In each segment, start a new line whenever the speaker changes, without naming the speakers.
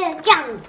21장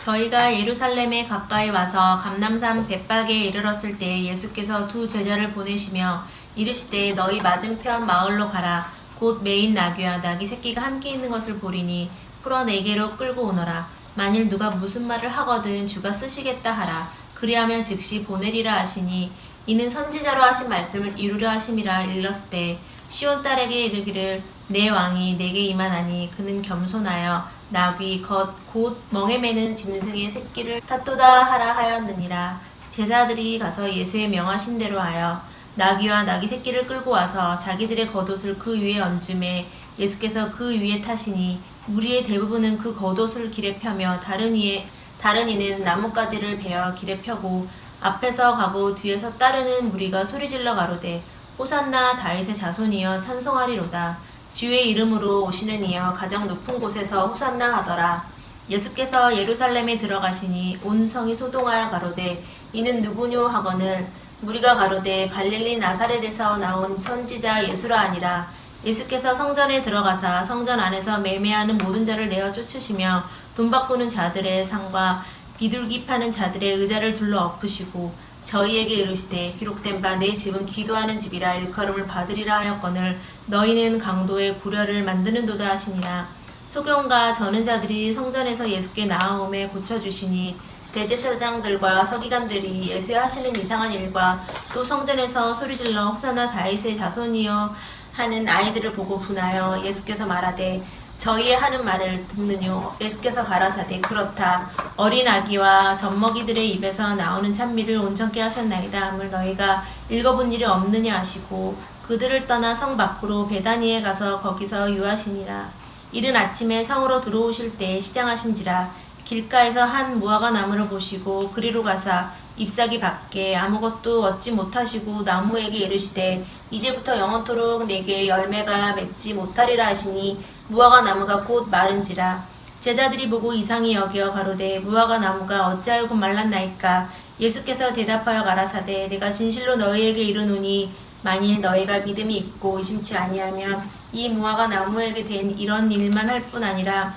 저희가 예루살렘에 가까이 와서 감남산 bet박에 이르렀을 때 예수께서 두 제자를 보내시며 이르시되 너희 맞은편 마을로 가라. 곧 메인 나귀와 나귀 새끼가 함께 있는 것을 보리니 풀어 내게로 끌고 오너라. 만일 누가 무슨 말을 하거든 주가 쓰시겠다 하라. 그리하면 즉시 보내리라 하시니 이는 선지자로 하신 말씀을 이루려 하심이라 일렀을 때 시온 딸에게 이르기를 내 왕이 내게 임하나니 그는 겸손하여 나귀 겉 곧 멍에 매는 짐승의 새끼를 탓도다 하라 하였느니라. 제자들이 가서 예수의 명하신 대로 하여 나귀와 나귀 새끼를 끌고 와서 자기들의 겉옷을 그 위에 얹음에 예수께서 그 위에 타시니 무리의 대부분은 그 겉옷을 길에 펴며 다른 이에 다른 이는 나뭇가지를 베어 길에 펴고 앞에서 가고 뒤에서 따르는 무리가 소리질러 가로되 호산나 다윗의 자손이여 찬송하리로다 주의 이름으로 오시는 이여 가장 높은 곳에서 호산나 하더라. 예수께서 예루살렘에 들어가시니 온 성이 소동하여 가로되 이는 누구뇨? 하거늘 무리가 가로되 갈릴리 나사렛에서 나온 선지자 예수라 아니라. 예수께서 성전에 들어가사 성전 안에서 매매하는 모든 자를 내어 쫓으시며 돈 바꾸는 자들의 상과 비둘기 파는 자들의 의자를 둘러 엎으시고 저희에게 이르시되 기록된 바 내 집은 기도하는 집이라 일컬음을 받으리라 하였거늘 너희는 강도의 구려를 만드는도다 하시니라. 소경과 저는 자들이 성전에서 예수께 나아오매 고쳐주시니 대제사장들과 서기관들이 예수의 하시는 이상한 일과 또 성전에서 소리질러 호사나 다윗의 자손이여 하는 아이들을 보고 분하여 예수께서 말하되 저희의 하는 말을 듣느뇨 예수께서 가라사대 그렇다. 어린 아기와 젖먹이들의 입에서 나오는 찬미를 온전케 하셨나이다. 함을 너희가 읽어본 일이 없느냐 하시고 그들을 떠나 성 밖으로 베다니에 가서 거기서 유하시니라. 이른 아침에 성으로 들어오실 때 시장하신지라. 길가에서 한 무화과 나무를 보시고 그리로 가사 잎사귀 밖에 아무것도 얻지 못하시고 나무에게 이르시되 이제부터 영원토록 내게 열매가 맺지 못하리라 하시니 무화과 나무가 곧 마른지라. 제자들이 보고 이상히 여겨 가로되 무화과 나무가 어찌하여 곧 말랐나이까? 예수께서 대답하여 가라사대 내가 진실로 너희에게 이르노니 만일 너희가 믿음이 있고 의심치 아니하면 이 무화과 나무에게 된 이런 일만 할 뿐 아니라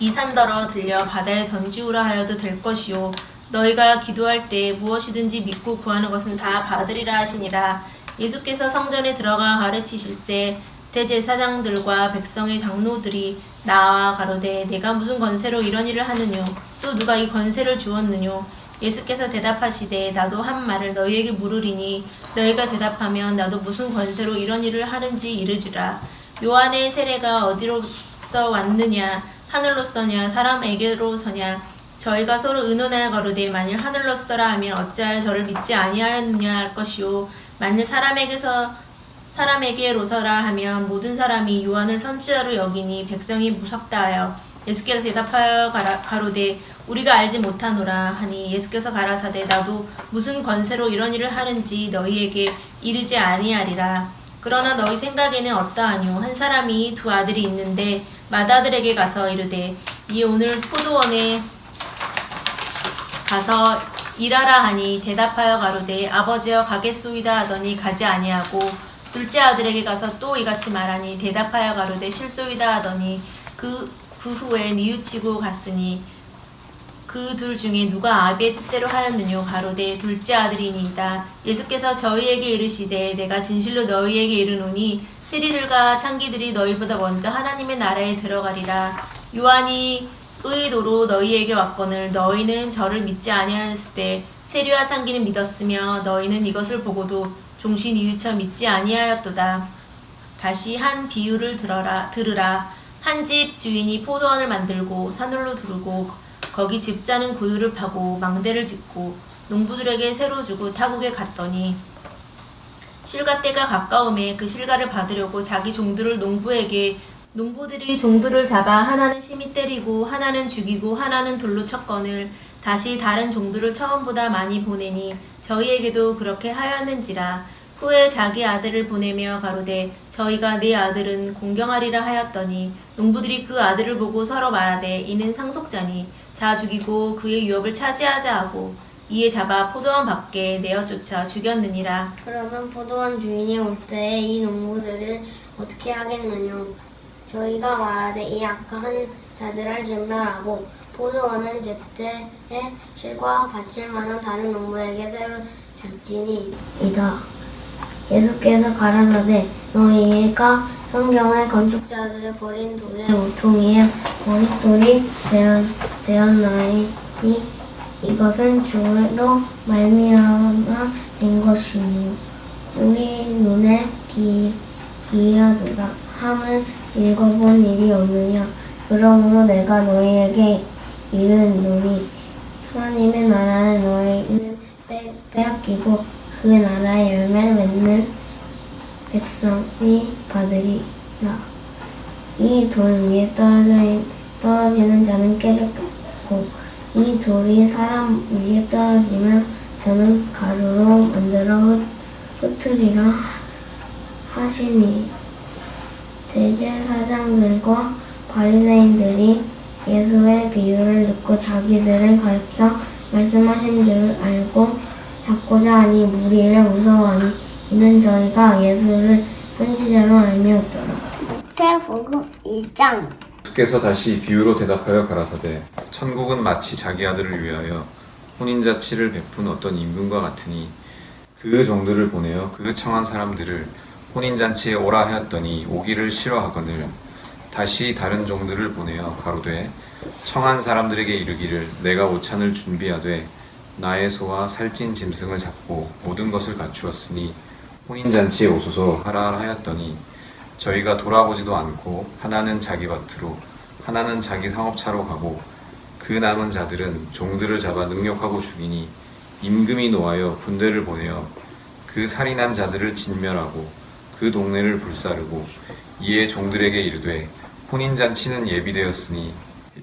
이 산더러 들려 바다에 던지우라 하여도 될 것이요 너희가 기도할 때 무엇이든지 믿고 구하는 것은 다 받으리라 하시니라. 예수께서 성전에 들어가 가르치실세 대제사장들과 백성의 장로들이 나와 가로되 내가 무슨 권세로 이런 일을 하느뇨? 또 누가 이 권세를 주었느뇨? 예수께서 대답하시되 나도 한 말을 너희에게 물으리니 너희가 대답하면 나도 무슨 권세로 이런 일을 하는지 이르리라. 요한의 세례가 어디로서 왔느냐? 하늘로서냐? 사람에게로서냐 저희가 서로 의논하여 가로되 만일 하늘로서라 하면 어찌하여 저를 믿지 아니하였느냐 할 것이요. 만일 사람에게서 사람에게로서라 하면 모든 사람이 요한을 선지자로 여기니 백성이 무섭다 하여 예수께서 대답하여 가라, 가로되 우리가 알지 못하노라 하니 예수께서 가라사대 나도 무슨 권세로 이런 일을 하는지 너희에게 이르지 아니하리라. 그러나 너희 생각에는 어떠하뇨? 한 사람이 두 아들이 있는데 맏아들에게 가서 이르되 이 오늘 포도원에 가서 일하라 하니 대답하여 가로되 아버지여 가겠소이다 하더니 가지 아니하고 둘째 아들에게 가서 또 이같이 말하니 대답하여 가로되 실소이다 하더니 그, 그 후에 뉘우치고 갔으니 그 둘 중에 누가 아비의 뜻대로 하였느뇨? 가로되 둘째 아들이니이다. 예수께서 저희에게 이르시되 내가 진실로 너희에게 이르노니 세리들과 창기들이 너희보다 먼저 하나님의 나라에 들어가리라. 요한이 의도로 너희에게 왔거늘 너희는 저를 믿지 아니하였을 때 세리와 창기는 믿었으며 너희는 이것을 보고도 종신 이 유처 믿지 아니하였도다. 다시 한 비유를 들어라 들으라. 한 집 주인이 포도원을 만들고 산울로 두르고 거기 집자는 구유를 파고 망대를 짓고 농부들에게 새로 주고 타국에 갔더니 실가 때가 가까움에 그 실가를 받으려고 자기 종들을 농부에게 농부들이 종들을 잡아 하나는 심히 때리고 하나는 죽이고 하나는 돌로 쳤거늘 다시 다른 종들을 처음보다 많이 보내니 저희에게도 그렇게 하였는지라 후에 자기 아들을 보내며 가로되 저희가 네 아들은 공경하리라 하였더니 농부들이 그 아들을 보고 서로 말하되 이는 상속자니 자 죽이고 그의 유업을 차지하자 하고 이에 잡아 포도원 밖에 내어 쫓아 죽였느니라.
그러면 포도원 주인이 올때이 농부들을 어떻게 하겠느냐 저희가 말하되 이 악한 자들을 진멸하고 포도원은 제때에 실과 바칠 만한 다른 농부에게 새로 줄지니 이다. 예수께서 가라사대 너희가 성경의 건축자들의 버린 돌의 모퉁이에 머릿돌이 되었, 되었나니 이것은 주로 말미암아 된 것이니 우리 눈에 기, 기여두다 함을 읽어본 일이 없느냐? 그러므로 내가 너희에게 이르노니 하나님의 나라는 너희는 빼, 빼앗기고 그 나라의 열매를 맺는 백성이 받으리라. 이 돌 위에 떨어져, 떨어지는 자는 깨졌고 이 돌이 사람 위에 떨어지면 저는 가루로 만들어 흩, 흩으리라 하시니 대제사장들과 바리새인들이 예수의 비유를 듣고 자기들을 가르쳐 말씀하신 줄 알고 잡고자 하니 무리를 무서워하니 이는 저희가 예수를 선지자로 알미었더라. 태복음 1장
예수께서 다시 비유로 대답하여 가라사대 천국은 마치 자기 아들을 위하여 혼인자치를 베푼 어떤 임금과 같으니 그 종들을 보내어 그 청한 사람들을 혼인잔치에 오라 하였더니 오기를 싫어하거늘 다시 다른 종들을 보내어 가로되 청한 사람들에게 이르기를 내가 오찬을 준비하되 나의 소와 살찐 짐승을 잡고 모든 것을 갖추었으니 혼인잔치에 오소서 하라 하였더니 저희가 돌아보지도 않고 하나는 자기 밭으로 하나는 자기 상업차로 가고 그 남은 자들은 종들을 잡아 능욕하고 죽이니 임금이 노하여 군대를 보내어 그 살인한 자들을 진멸하고 그 동네를 불사르고 이에 종들에게 이르되 혼인잔치는 예비되었으니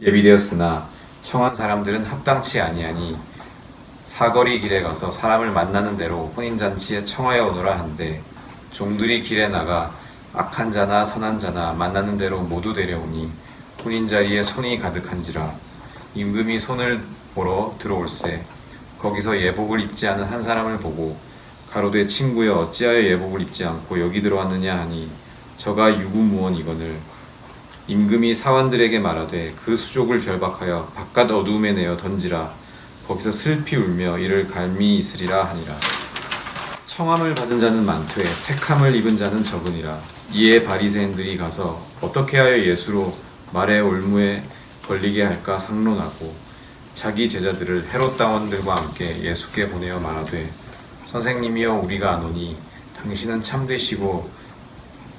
예비되었으나 청한 사람들은 합당치 아니하니 사거리 길에 가서 사람을 만나는 대로 혼인잔치에 청하여 오너라 한데 종들이 길에 나가 악한 자나 선한 자나 만나는 대로 모두 데려오니 혼인 자리에 손이 가득한지라. 임금이 손을 보러 들어올세 거기서 예복을 입지 않은 한 사람을 보고 가로되 친구여 어찌하여 예복을 입지 않고 여기 들어왔느냐 하니 저가 유구무원이거늘 임금이 사원들에게 말하되 그 수족을 결박하여 바깥 어두움에 내어 던지라. 거기서 슬피 울며 이를 갈미 있으리라 하니라. 청함을 받은 자는 많되 택함을 입은 자는 적으니라. 이에 바리새인들이 가서 어떻게 하여 예수로 말의 올무에 걸리게 할까 상론하고 자기 제자들을 헤롯 당원들과 함께 예수께 보내어 말하되 선생님이여 우리가 아노니 당신은 참되시고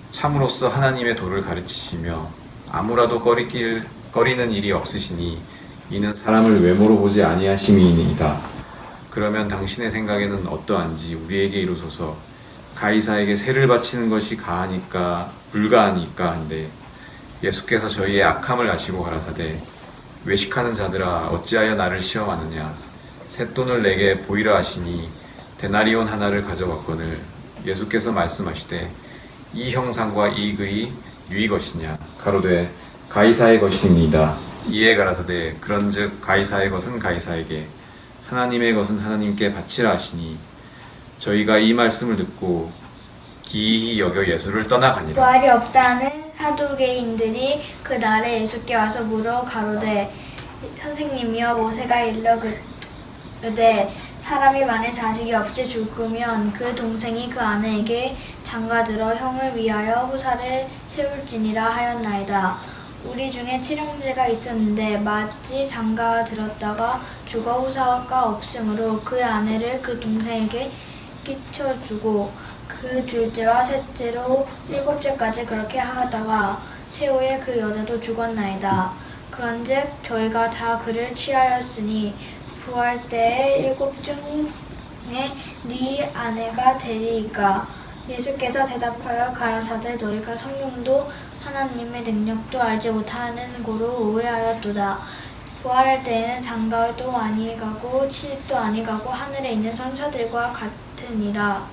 참으로서 하나님의 도를 가르치시며 아무라도 꺼리길 꺼리는 일이 없으시니 이는 사람을 외모로 보지 아니하심이니이다. 그러면 당신의 생각에는 어떠한지 우리에게 이루소서 가이사에게 세를 바치는 것이 가하니까 불가하니까 한데 예수께서 저희의 악함을 아시고 가라사대 외식하는 자들아 어찌하여 나를 시험하느냐 셋돈을 내게 보이라 하시니 데나리온 하나를 가져왔거늘 예수께서 말씀하시되 이 형상과 이 글이 유의 것이냐? 가로되 가이사의 것입니다. 이에 가라사대 그런즉 가이사의 것은 가이사에게 하나님의 것은 하나님께 바치라 하시니 저희가 이 말씀을 듣고 기이히 여겨 예수를 떠나가니라.
부활이 없다는 사두개인들이 그 날에 예수께 와서 물어 가로되 선생님이여 모세가 일러 그르되 사람이 만일 자식이 없이 죽으면 그 동생이 그 아내에게 장가들어 형을 위하여 후사를 세울지니라 하였나이다. 우리 중에 칠형제가 있었는데 마치 장가 들었다가 죽어 후사가 없으므로 그 아내를 그 동생에게 끼쳐주고 그 둘째와 셋째로 일곱째까지 그렇게 하다가 최후에 그 여자도 죽었나이다. 그런즉 저희가 다 그를 취하였으니 부활 때에 일곱 중에 네 아내가 되리이까 예수께서 대답하여 가라사대 너희가 성령도 하나님의 능력도 알지 못하는 고로 오해하였도다. 부활할 때에는 장가도 아니가고 치집도 아니가고 하늘에 있는 천사들과 같으니라.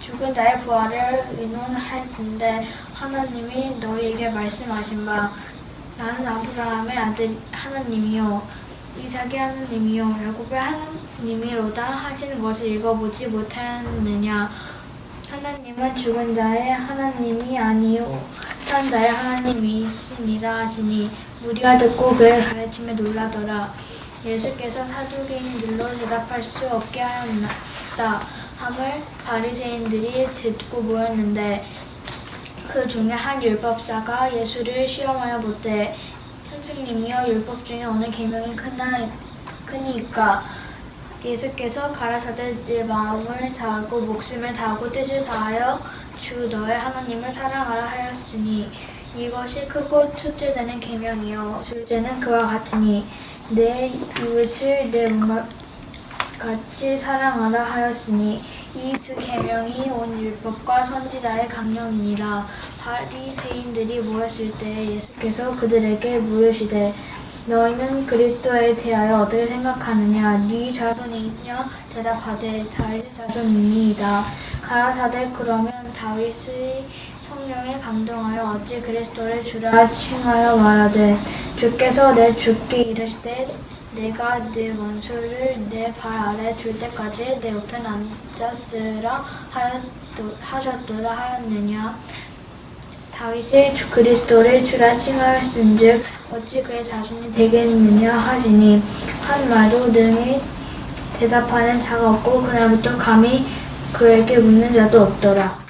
죽은 자의 부활을 의논할진대 하나님이 너희에게 말씀하신 바 나는 아브라함의 아들 하나님이요 이삭의 하나님이요 야곱의 하나님이로다 하시는 것을 읽어보지 못하였느냐 하나님은 죽은 자의 하나님이 아니요 한 자의 하나님이시니라 하시니 무리가 듣고 그의 가르침에 놀라더라. 예수께서 사두개인들로 대답할 수 없게 하였다. 함을 바리새인들이 듣고 모였는데 그 중에 한 율법사가 예수를 시험하여 보되 선생님이여 율법 중에 어느 계명이 크나 크니까 예수께서 가라사대 내 마음을 다하고 목숨을 다하고 뜻을 다하여 주 너의 하나님을 사랑하라 하였으니 이것이 크고 첫째 되는 계명이요. 둘째는 그와 같으니 내 이웃을 내 몸과 같이 사랑하라 하였으니 이 두 계명이 온 율법과 선지자의 강령이니라 바리새인들이 모였을 때 예수께서 그들에게 물으시되 너희는 그리스도에 대하여 어떻게 생각하느냐? 네 자손이냐? 대답하되 다윗의 자손이니이다. 가라사대 그러면 다윗의 성령에 감동하여 어찌 그리스도를 주라 칭하여 말하되 주께서 내 죽게 이르시되 내가 네 원수를 내 발 아래 둘 때까지 내 옆에 앉았으라 하셨도다 하였느냐 다윗이 주 그리스도를 주라 칭하였은즉 어찌 그의 자손이 되겠느냐 하시니 한 말도 능히 대답하는 자가 없고 그날부터 감히 그에게 묻는 자도 없더라.